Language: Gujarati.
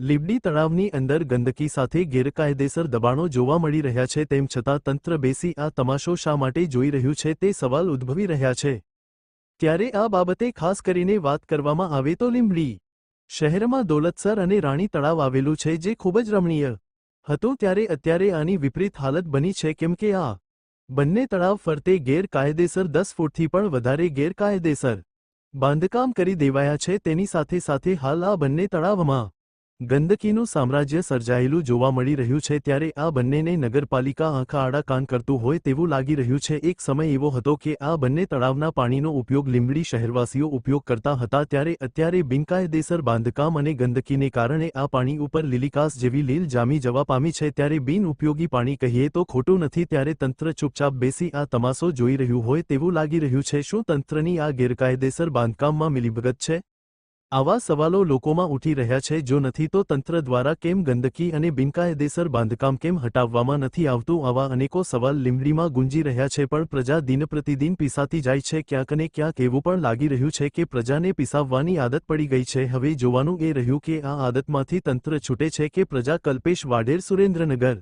લીબડી તળાવની અંદર ગંદકી સાથે ગેરકાયદેસર દબાણો જોવા મળી રહ્યા છે તેમ છતાં તંત્ર બેસી આ તમાશો શા માટે જોઈ રહ્યું છે તે સવાલ ઉદ્ભવી રહ્યા છે. ત્યારે આ બાબતે ખાસ કરીને વાત કરવામાં આવે તો લીંબડી શહેરમાં દોલતસર અને રાણી તળાવ આવેલું છે જે ખૂબ જ રમણીય હતું ત્યારે અત્યારે આની વિપરીત હાલત બની છે કેમ કે આ બંને તળાવ ફરતે ગેરકાયદેસર દસ ફૂટથી પણ વધારે ગેરકાયદેસર બાંધકામ કરી દેવાયા છે તેની સાથે સાથે હાલ આ બંને તળાવમાં ગંદકીનું સામ્રાજ્ય સર્જાયેલું જોવા મળી રહ્યું છે ત્યારે આ બંનેને નગરપાલિકા આંખા આડા કાન કરતું હોય તેવું લાગી રહ્યું છે. એક સમય એવો હતો કે આ બંને તળાવના પાણીનો ઉપયોગ લીંબડી શહેરવાસીઓ ઉપયોગ કરતા હતા ત્યારે અત્યારે બિનકાયદેસર બાંધકામ અને ગંદકીને કારણે આ પાણી ઉપર લીલીકાસ જેવી લીલ જામી જવા પામી છે. ત્યારે બિનઉપયોગી પાણી કહીએ તો ખોટું નથી. ત્યારે તંત્ર ચૂપચાપ બેસી આ તમાસો જોઈ રહ્યું હોય તેવું લાગી રહ્યું છે. શું તંત્રની આ ગેરકાયદેસર બાંધકામમાં મિલીભગત છે? આવા સવાલો લોકોમાં ઉઠી રહ્યા છે જો નથી તો તંત્ર દ્વારા કેમ ગંદકી અને બિનકાયદેસર બાંધકામ કેમ હટાવવામાં નથી આવતું? આવા અનેકો સવાલ લીંબડીમાં ગુંજી રહ્યા છે પણ પ્રજા દિનપ્રતિદિન પીસાતી જાય છે. ક્યાંક અને ક્યાંક એવું પણ લાગી રહ્યું છે કે પ્રજાને પીસાવવાની આદત પડી ગઈ છે. હવે જોવાનું એ રહ્યું કે આ આદતમાંથી તંત્ર છૂટે છે કે પ્રજા કલ્પેશ વાઢેર સુરેન્દ્રનગર